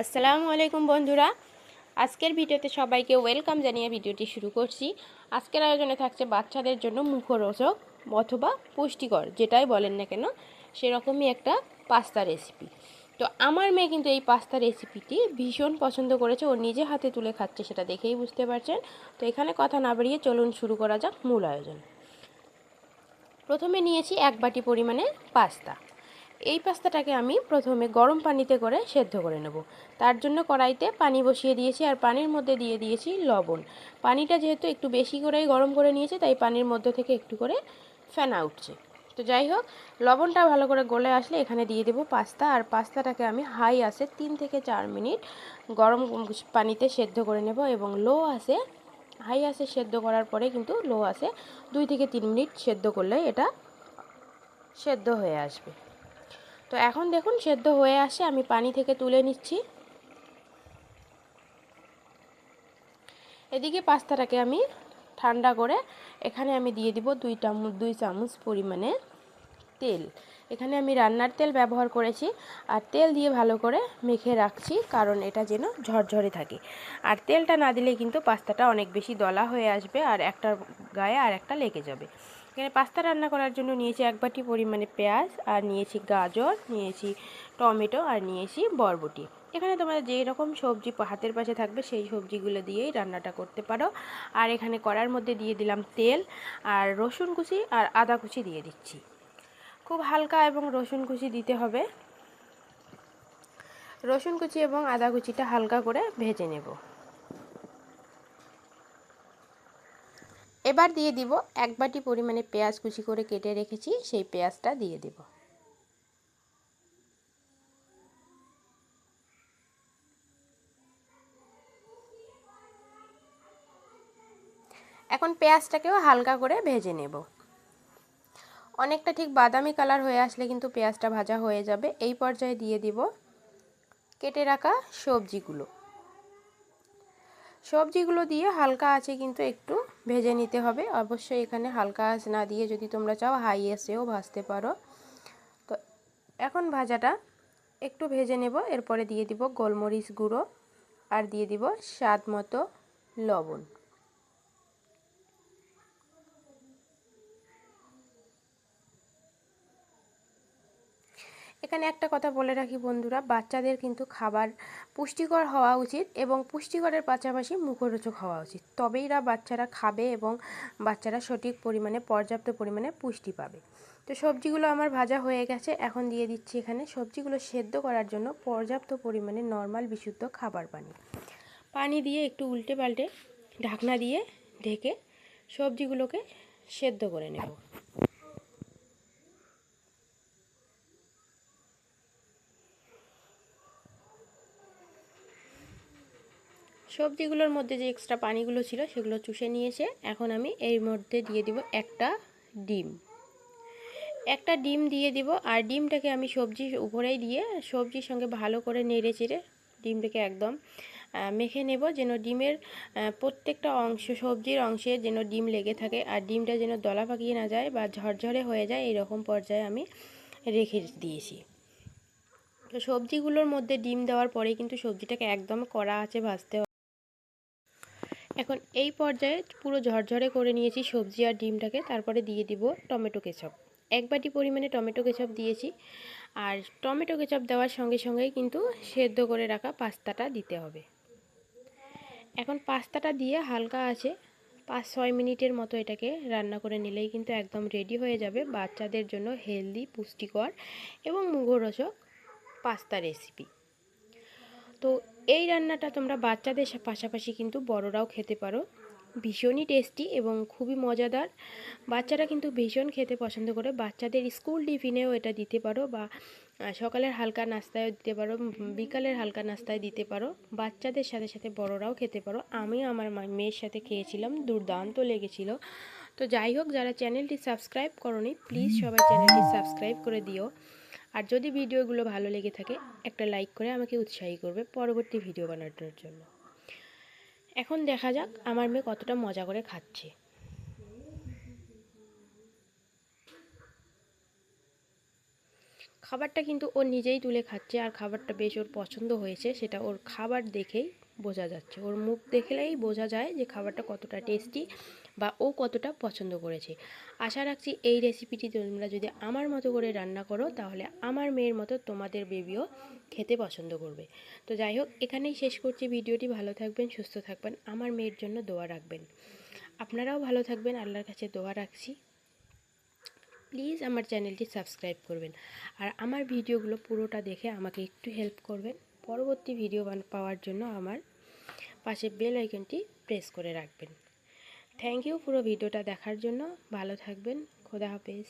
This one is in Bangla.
আসসালামু আলাইকুম বন্ধুরা। আজকের ভিডিওতে সবাইকে ওয়েলকাম জানিয়ে ভিডিওটি শুরু করছি। আজকের আয়োজনে থাকছে বাচ্চাদের জন্য মুখরোচক অথবা পুষ্টিকর, যেটাই বলেন না কেন, সেরকমই একটা পাস্তা রেসিপি। তো আমার মেয়ে কিন্তু এই পাস্তা রেসিপিটি ভীষণ পছন্দ করেছে। ও নিজে হাতে তুলে খাচ্ছে, সেটা দেখেই বুঝতে পারছেন। তো এখানে কথা না বাড়িয়ে চলুন শুরু করা যাক মূল আয়োজন। প্রথমে নিয়েছি এক বাটি পরিমাণে পাস্তা। এই পাস্তাটাকে আমি প্রথমে গরম পানিতে করে সেদ্ধ করে নেব। তার জন্য কড়াইতে পানি বসিয়ে দিয়েছি আর পানির মধ্যে দিয়ে দিয়েছি লবণ। পানিটা যেহেতু একটু বেশি করেই গরম করে নিয়েছে, তাই পানির মধ্যে থেকে একটু করে ফেনা উঠছে। তো যাই হোক, লবণটা ভালো করে গলে আসলে এখানে দিয়ে দেবো পাস্তা। আর পাস্তাটাকে আমি হাই আসে তিন থেকে চার মিনিট গরম পানিতে সেদ্ধ করে নেব এবং লো আসে হাই আসে সেদ্ধ করার পরে কিন্তু লো আসে দুই থেকে তিন মিনিট সেদ্ধ করলে এটা সেদ্ধ হয়ে আসবে। তো এখন দেখুন সেদ্ধ হয়ে আসে, আমি পানি থেকে তুলে নিচ্ছি। এদিকে পাস্তাটাকে আমি ঠান্ডা করে এখানে আমি দিয়ে দিব দুই চামচ দুই চামচ পরিমাণে তেল। এখানে আমি রান্নার তেল ব্যবহার করেছি আর তেল দিয়ে ভালো করে মেখে রাখছি কারণ এটা যেন ঝরঝরে থাকে। আর তেলটা না দিলে কিন্তু পাস্তাটা অনেক বেশি দলা হয়ে আসবে আর একটা গায়ে আর একটা লেগে যাবে। এখানে পাস্তা রান্না করার জন্য নিয়েছি এক বাটি পরিমাণে পেঁয়াজ, আর নিয়েছি গাজর, নিয়েছি টমেটো, আর নিয়েছি বরবটি। এখানে তোমাদের যেই রকম সবজি হাতের পাশে থাকবে, সেই সবজিগুলো দিয়েই রান্নাটা করতে পারো। আর এখানে কড়ার মধ্যে দিয়ে দিলাম তেল, আর রসুন কুচি, আর আদা কুচি দিয়ে দিচ্ছি। খুব হালকা এবং রসুন কুচি দিতে হবে। রসুন কুচি এবং আদা কুচিটা হালকা করে ভেজে নেব। এবার দিয়ে দিব এক বাটি পরিমাণে পেঁয়াজ কুচি করে কেটে রেখেছি, সেই পেঁয়াজটা দিয়ে দেব। এখন পেঁয়াজটাকেও হালকা করে ভেজে নেব। অনেকটা ঠিক বাদামি কালার হয়ে আসলে কিন্তু পেঁয়াজটা ভাজা হয়ে যাবে। এই পর্যায়ে দিয়ে দিব কেটে রাখা সবজিগুলো। সবজিগুলো দিয়ে হালকা আছে কিন্তু একটু ভেজে নিতে হবে। অবশ্যই এখানে হালকা আঁচ না দিয়ে যদি তোমরা চাও হাই এসেও ভাজতে পারো। তো এখন ভাজাটা একটু ভেজে নেব, এরপরে দিয়ে দিব গোলমরিচ গুঁড়ো আর দিয়ে দিব স্বাদ মতো লবণ। এখানে একটা কথা বলে রাখি বন্ধুরা, বাচ্চাদের কিন্তু খাবার পুষ্টিকর হওয়া উচিত এবং পুষ্টিকরের পাশাপাশি মুখরোচক হওয়া উচিত। তবেইরা বাচ্চারা খাবে এবং বাচ্চারা সঠিক পরিমাণে, পর্যাপ্ত পরিমাণে পুষ্টি পাবে। তো সবজিগুলো আমার ভাজা হয়ে গেছে, এখন দিয়ে দিচ্ছি এখানে সবজিগুলো সেদ্ধ করার জন্য পর্যাপ্ত পরিমাণে নর্মাল বিশুদ্ধ খাবার পানি। পানি দিয়ে একটু উল্টে পাল্টে ঢাকনা দিয়ে ঢেকে সবজিগুলোকে সেদ্ধ করে নেব। সবজিগুলোর মধ্যে যে এক্সট্রা পানিগুলো ছিল সেগুলো চুষে নিয়েছে। এখন আমি এর মধ্যে দিয়ে দিব একটা ডিম। একটা ডিম দিয়ে দিব আর ডিমটাকে আমি সবজির উপরেই দিয়ে সবজির সঙ্গে ভালো করে নেড়ে চেড়ে ডিমটাকে একদম মেখে নেব যেন ডিমের প্রত্যেকটা অংশ, সবজির অংশে যেন ডিম লেগে থাকে আর ডিমটা যেন দলা পাকিয়ে না যায় বা ঝরঝরে হয়ে যায় এরকম পর্যায়ে আমি রেখে দিয়েছি। তো সবজিগুলোর মধ্যে ডিম দেওয়ার পরে কিন্তু সবজিটাকে একদম কড়া আছে ভাজতে এখন এই পর্যায়ে পুরো ঝরঝরে করে নিয়েছি সবজি আর ডিমটাকে, তারপরে দিয়ে দিব টমেটো কেচাপ। এক বাটি পরিমাণে টমেটো কেচাপ দিয়েছি আর টমেটো কেচাপ দেওয়ার সঙ্গে সঙ্গেই কিন্তু সেদ্ধ করে রাখা পাস্তাটা দিতে হবে। এখন পাস্তাটা দিয়ে হালকা আছে, পাঁচ ছয় মিনিটের মতো এটাকে রান্না করে নিলেই কিন্তু একদম রেডি হয়ে যাবে বাচ্চাদের জন্য হেলদি পুষ্টিকর এবং মুখরোচক পাস্তা রেসিপি তো এই রান্নাটা তোমরা বাচ্চাদের পাশাপাশি কিন্তু বড়রাও খেতে পারো। ভীষণই টেস্টি এবং খুবই মজাদার। বাচ্চারা কিন্তু ভীষণ খেতে পছন্দ করে। বাচ্চাদের স্কুল টিফিনেও এটা দিতে পারো বা সকালের হালকা নাস্তায়ও দিতে পারো বিকালের হালকা নাস্তায় দিতে পারো। বাচ্চাদের সাথে সাথে বড়রাও খেতে পারো। আমি আমার মেয়ের সাথে খেয়েছিলাম, দুর্দান্ত লেগেছিল। তো যাই হোক, যারা চ্যানেলটি সাবস্ক্রাইব করনি প্লিজ সবাই চ্যানেলটি সাবস্ক্রাইব করে দিও। আর যদি ভিডিওগুলো ভালো লেগে থাকে, একটা লাইক করে আমাকে উৎসাহী করবে পরবর্তী ভিডিও বানানোর জন্য। এখন দেখা যাক আমার মেয়ে কতটা মজা করে খাচ্ছে। খাবারটা কিন্তু ও নিজেই তুলে খাচ্ছে আর খাবারটা বেশ ওর পছন্দ হয়েছে, সেটা ওর খাবার দেখেই বোঝা যাচ্ছে। ওর মুখ দেখলেই বোঝা যায় যে খাবারটা কতটা টেস্টি বা ও কতটা পছন্দ করেছে। আশা রাখছি এই রেসিপিটি তোমরা যদি আমার মতো করে রান্না করো, তাহলে আমার মেয়ের মতো তোমাদের বেবিও খেতে পছন্দ করবে। তো যাই হোক, এখানেই শেষ করছি ভিডিওটি। ভালো থাকবেন, সুস্থ থাকবেন। আমার মেয়ের জন্য দোয়া রাখবেন। আপনারাও ভালো থাকবেন। আল্লাহর কাছে দোয়া রাখছি। প্লিজ আমার চ্যানেলটি সাবস্ক্রাইব করবেন। আর আমার ভিডিওগুলো পুরোটা দেখে আমাকে একটু হেল্প করবেন। পরবর্তী ভিডিও পাওয়ার জন্য আমার পাশে বেল আইকনটি প্রেস করে রাখবেন। থ্যাংক ইউ পুরো ভিডিওটা দেখার জন্য। ভালো থাকবেন। খোদা হাফেজ।